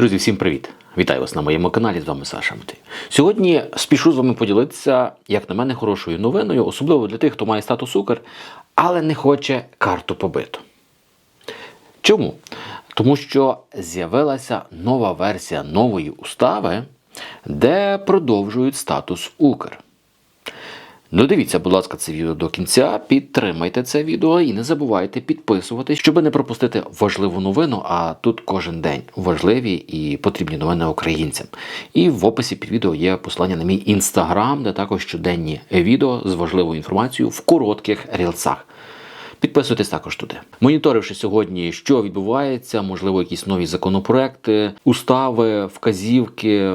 Друзі, всім привіт! Вітаю вас на моєму каналі. З вами Саша Мти. Сьогодні спішу з вами поділитися, як на мене, хорошою новиною, особливо для тих, хто має статус Укр, але не хоче карту побиту. Чому? Тому що з'явилася нова версія нової устави, де продовжують статус Укр. Додивіться, будь ласка, це відео до кінця, підтримайте це відео і не забувайте підписуватись, щоб не пропустити важливу новину. А тут кожен день важливі і потрібні новини українцям. І в описі під відео є посилання на мій інстаграм, де також щоденні відео з важливою інформацією в коротких рілсах. Підписуйтесь також туди. Моніторивши сьогодні, що відбувається, можливо, якісь нові законопроекти, устави, вказівки,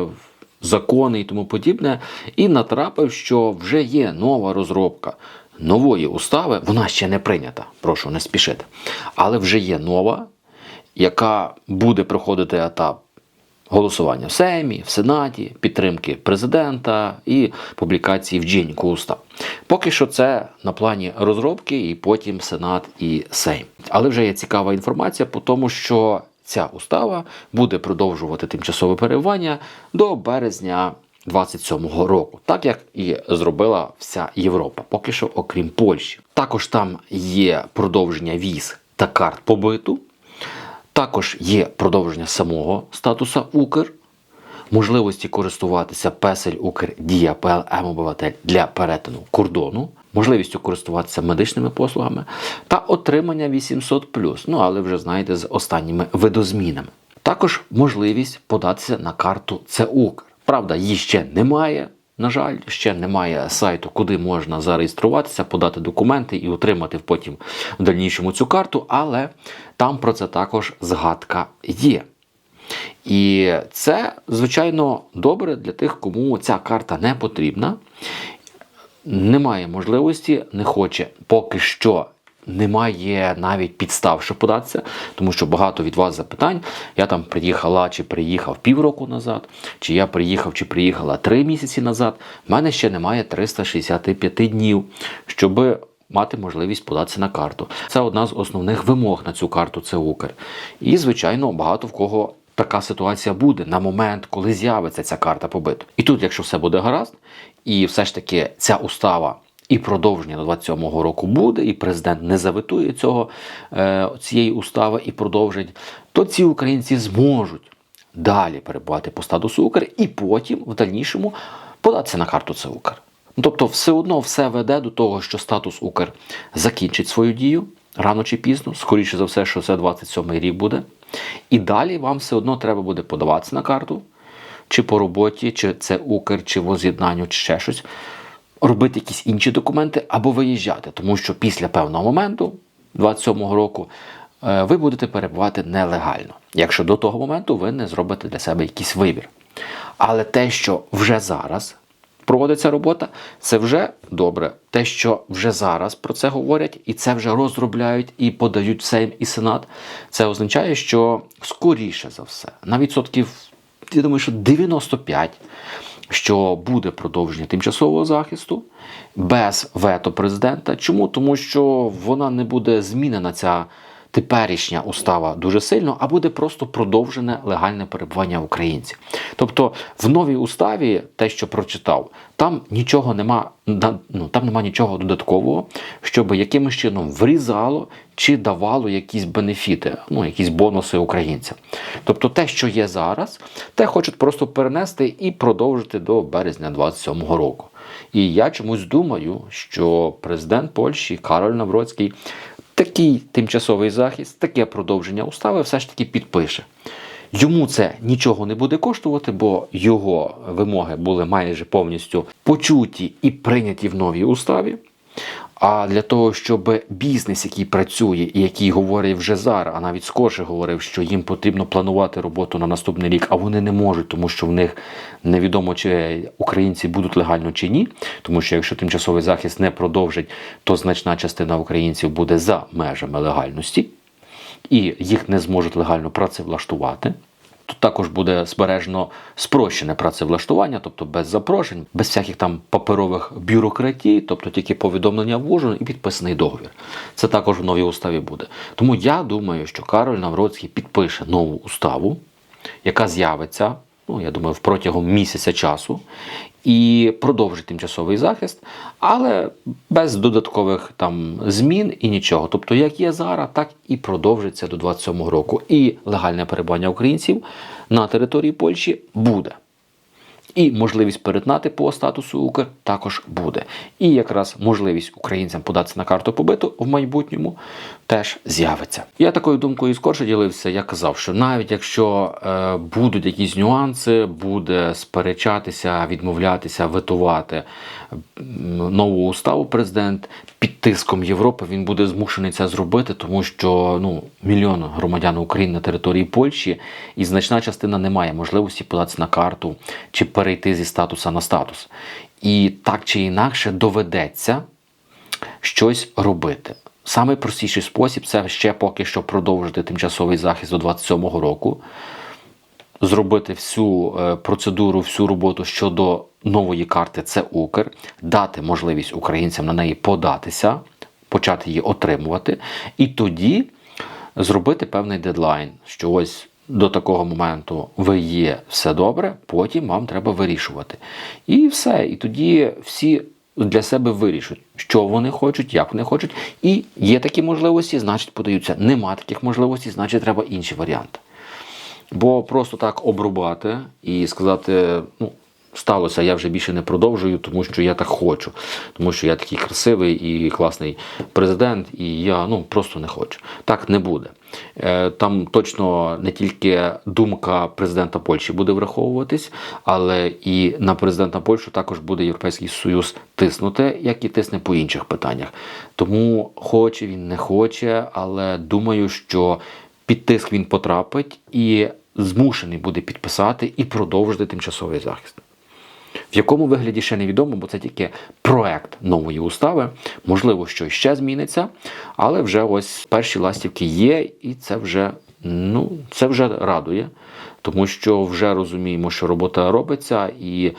закони і тому подібне, і натрапив, що вже є нова розробка нової устави. Вона ще не прийнята, прошу не спішити. Але вже є нова, яка буде проходити етап голосування в Сеймі, в Сенаті, підтримки президента і публікації в Джіньку устав. Поки що це на плані розробки, і потім Сенат і Сейм. Але вже є цікава інформація по тому, що ця устава буде продовжувати тимчасове перебування до березня 27-го року, так як і зробила вся Європа, поки що, окрім Польщі. Також там є продовження віз та карт побиту. Також є продовження самого статуса Укр, можливості користуватися песель Укр Дія ПЛМ обиватель для перетину кордону, можливістю користуватися медичними послугами та отримання 800 ну але вже знаєте, з останніми видозмінами. Також можливість податися на карту ЦУКР. Правда, її ще немає. На жаль, ще немає сайту, куди можна зареєструватися, подати документи і отримати потім в дальнішому цю карту, але там про це також згадка є. І це, звичайно, добре для тих, кому ця карта не потрібна, немає можливості, не хоче поки що. Немає навіть підстав, щоб податися, тому що багато від вас запитань. Я там приїхала чи приїхав півроку назад, чи я приїхав чи приїхала три місяці назад. В мене ще немає 365 днів, щоб мати можливість податися на карту. Це одна з основних вимог на цю карту. Це Укр. І, звичайно, багато в кого така ситуація буде на момент, коли з'явиться ця карта побиту. І тут, якщо все буде гаразд, і все ж таки ця устава. І продовження до 27-го року буде, і президент не заветує цього е, цієї устави і продовжить, то ці українці зможуть далі перебувати по статусу Укр і потім в дальнішому податися на карту це Укр. Ну, Тобто, все одно все веде до того, що статус Укр закінчить свою дію рано чи пізно, скоріше за все, що це 27-й рік буде. І далі вам все одно треба буде подаватися на карту, чи по роботі, чи це Укр, чи воз'єднанню, чи ще щось робити якісь інші документи або виїжджати, тому що після певного моменту, 27-го року, е, ви будете перебувати нелегально, якщо до того моменту ви не зробите для себе якийсь вибір. Але те, що вже зараз проводиться робота, це вже добре. Те, що вже зараз про це говорять, і це вже розробляють і подають Сейм і Сенат, це означає, що скоріше за все, на відсотків, я думаю, що 95 що буде продовження тимчасового захисту без вето президента. Чому? Тому що вона не буде змінена ця теперішня устава дуже сильно, а буде просто продовжене легальне перебування українців. Тобто в новій уставі, те, що прочитав, там нічого нема, ну там нема нічого додаткового, щоб якимось чином врізало чи давало якісь бенефіти, ну якісь бонуси українцям. Тобто те, що є зараз, те хочуть просто перенести і продовжити до березня 27-го року. І я чомусь думаю, що президент Польщі Кароль Навроцький такий тимчасовий захист, таке продовження устави все ж таки підпише. Йому це нічого не буде коштувати, бо його вимоги були майже повністю почуті і прийняті в новій уставі. А для того, щоб бізнес, який працює і який говорить вже зараз, а навіть скорше говорив, що їм потрібно планувати роботу на наступний рік, а вони не можуть, тому що в них невідомо, чи українці будуть легально чи ні. Тому що якщо тимчасовий захист не продовжить, то значна частина українців буде за межами легальності, і їх не зможуть легально працевлаштувати. Тут також буде збережено спрощене працевлаштування, тобто без запрошень, без всяких там паперових бюрократій, тобто тільки повідомлення ввожено і підписаний договір. Це також в новій уставі буде. Тому я думаю, що Кароль Навроцький підпише нову уставу. яка з'явиться, ну я думаю, протягом місяця часу, і продовжить тимчасовий захист, але без додаткових там змін і нічого. Тобто, як є зараз, так і продовжиться до 27-го року. І легальне перебування українців на території Польщі буде. І можливість перетнати по статусу Укр також буде. І якраз можливість українцям податися на карту побиту в майбутньому теж з'явиться. Я такою думкою скорше ділився. Я казав, що навіть якщо е, будуть якісь нюанси, буде сперечатися, відмовлятися, витувати нову уставу президент під тиском Європи, він буде змушений це зробити, тому що ну мільйон громадян України на території Польщі, і значна частина не має можливості податися на карту чи перейти зі статуса на статус. І так чи інакше доведеться щось робити. Самий простіший спосіб це ще поки що продовжити тимчасовий захист до 27-го року, зробити всю е, процедуру, всю роботу щодо нової карти це Укр, дати можливість українцям на неї податися, почати її отримувати, і тоді зробити певний дедлайн, що ось до такого моменту ви є все добре, потім вам треба вирішувати. І все. І тоді всі для себе вирішують, що вони хочуть, як вони хочуть. І є такі можливості, значить подаються. Нема таких можливостей, значить треба інші варіанти. Бо просто так обрубати і сказати, ну, сталося, я вже більше не продовжую, тому що я так хочу, тому що я такий красивий і класний президент, і я ну, просто не хочу. Так не буде. Е, Там точно не тільки думка президента Польщі буде враховуватись, але і на президента Польщі також буде Європейський Союз тиснути, як і тисне по інших питаннях. Тому хоче він не хоче, але думаю, що під тиск він потрапить і змушений буде підписати і продовжити тимчасовий захист. В якому вигляді ще невідомо, бо це тільки проект нової устави. Можливо, що ще зміниться, але вже ось перші ластівки є, і це вже, ну, це вже радує, тому що вже розуміємо, що робота робиться, і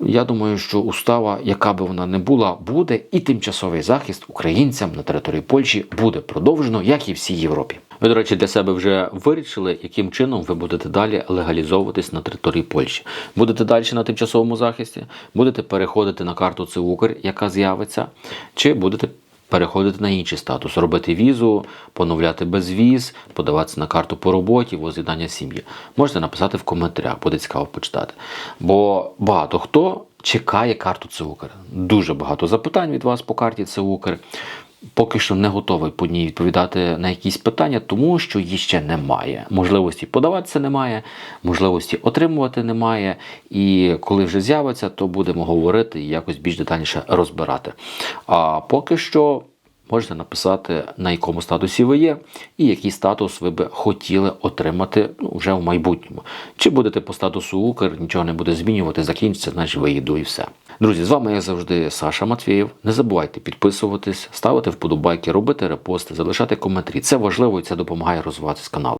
я думаю, що устава, яка би вона не була, буде, і тимчасовий захист українцям на території Польщі буде продовжено, як і всій Європі. Ви, до речі, для себе вже вирішили, яким чином ви будете далі легалізовуватись на території Польщі. Будете далі на тимчасовому захисті, будете переходити на карту ЦУКР, яка з'явиться, чи будете переходити на інший статус, робити візу, поновляти безвіз, подаватися на карту по роботі, воз'єднання сім'ї. Можете написати в коментарях, буде цікаво почитати. Бо багато хто чекає карту ЦУКР. Дуже багато запитань від вас по карті ЦУКР. Поки що не готовий по ній відповідати на якісь питання, тому що її ще немає. Можливості подаватися немає, можливості отримувати немає. І коли вже з'явиться, то будемо говорити і якось більш детальніше розбирати. А поки що можете написати, на якому статусі ви є, і який статус ви би хотіли отримати ну, вже в майбутньому. Чи будете по статусу Укр, нічого не буде змінювати, закінчиться, значить виїду і все. Друзі, з вами як завжди Саша Матвієв. Не забувайте підписуватись, ставити вподобайки, робити репости, залишати коментарі. Це важливо і це допомагає розвиватися канал.